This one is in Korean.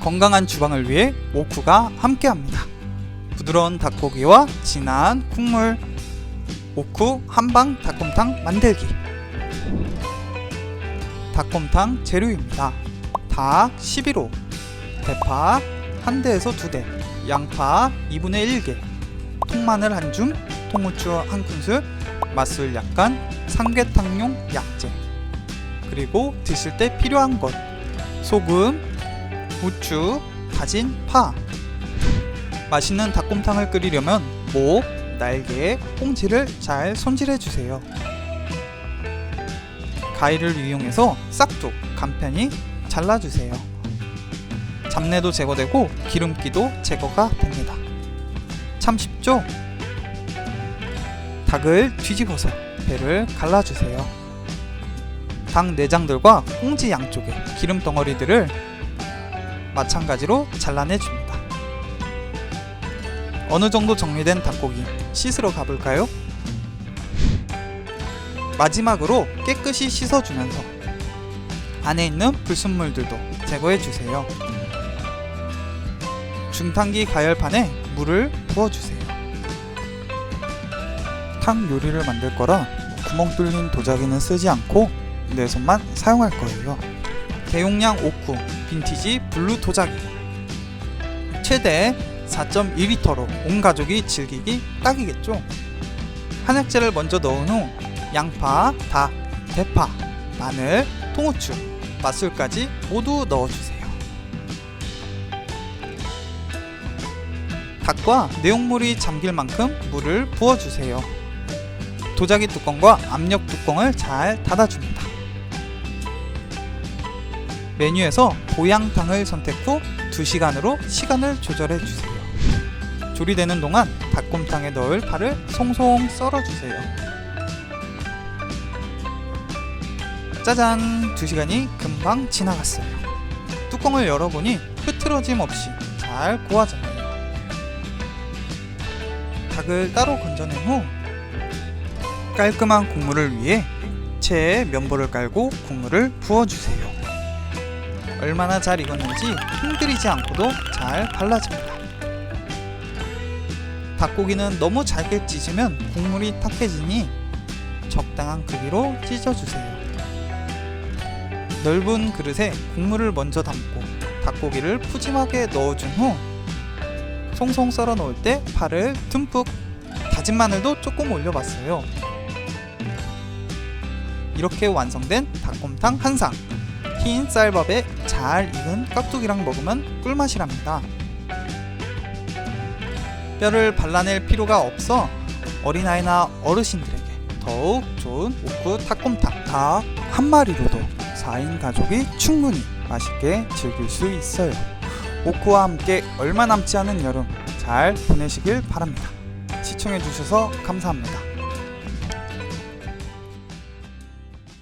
건강한 주방을 위해 오쿠가 함께합니다. 부드러운 닭고기와 진한 국물 오쿠 한방 닭곰탕 만들기 닭곰탕 재료입니다. 닭 11호 대파 1대에서 2대 양파 2분의 1개 통마늘 한 줌, 통후추 한 큰술 맛술 약간 삼계탕용 약재 그리고 드실 때 필요한 것 소금, 후추, 다진 파 맛있는 닭곰탕을 끓이려면 목, 날개, 꽁지를 잘 손질해 주세요. 가위를 이용해서 싹둑 간편히 잘라주세요. 잡내도 제거되고 기름기도 제거가 됩니다. 참 쉽죠? 닭을 뒤집어서 배를 갈라주세요. 닭 내장들과 꽁지 양쪽에 기름 덩어리들을 마찬가지로 잘라내 줍니다. 어느 정도 정리된 닭고기 씻으러 가볼까요? 마지막으로 깨끗이 씻어주면서 안에 있는 불순물들도 제거해 주세요. 중탕기 가열판에 물을 부어주세요. 탕 요리를 만들 거라 구멍 뚫린 도자기는 쓰지 않고 내 손만 사용할 거예요. 대용량 오쿠 빈티지 블루 도자기 최대 4.2리터로 온 가족이 즐기기 딱이겠죠. 한약재를 먼저 넣은 후 양파, 닭, 대파, 마늘, 통후추, 맛술까지 모두 넣어주세요. 닭과 내용물이 잠길 만큼 물을 부어주세요. 도자기 뚜껑과 압력 뚜껑을 잘 닫아줍니다. 메뉴에서 보양탕을 선택 후 2시간으로 시간을 조절해 주세요. 조리되는 동안 닭곰탕에 넣을 파를 송송 썰어주세요. 짜잔! 2시간이 금방 지나갔어요. 뚜껑을 열어보니 흐트러짐 없이 잘 고아졌네요. 닭을 따로 건져낸 후 깔끔한 국물을 위해 체에 면보를 깔고 국물을 부어주세요. 얼마나 잘 익었는지 힘들이지 않고도 잘 발라집니다. 닭고기는 너무 잘게 찢으면 국물이 탁해지니 적당한 크기로 찢어주세요. 넓은 그릇에 국물을 먼저 담고 닭고기를 푸짐하게 넣어준 후 송송 썰어 놓을 때 파를 듬뿍 다진 마늘도 조금 올려봤어요. 이렇게 완성된 닭곰탕 한상 흰 쌀밥에 잘 익은 깍두기랑 먹으면 꿀맛이랍니다. 뼈를 발라낼 필요가 없어 어린아이나 어르신들에게 더욱 좋은 오크 닭곰탕 닭 한 마리로도 4인 가족이 충분히 맛있게 즐길 수 있어요. 오크와 함께 얼마 남지 않은 여름 잘 보내시길 바랍니다. 시청해주셔서 감사합니다.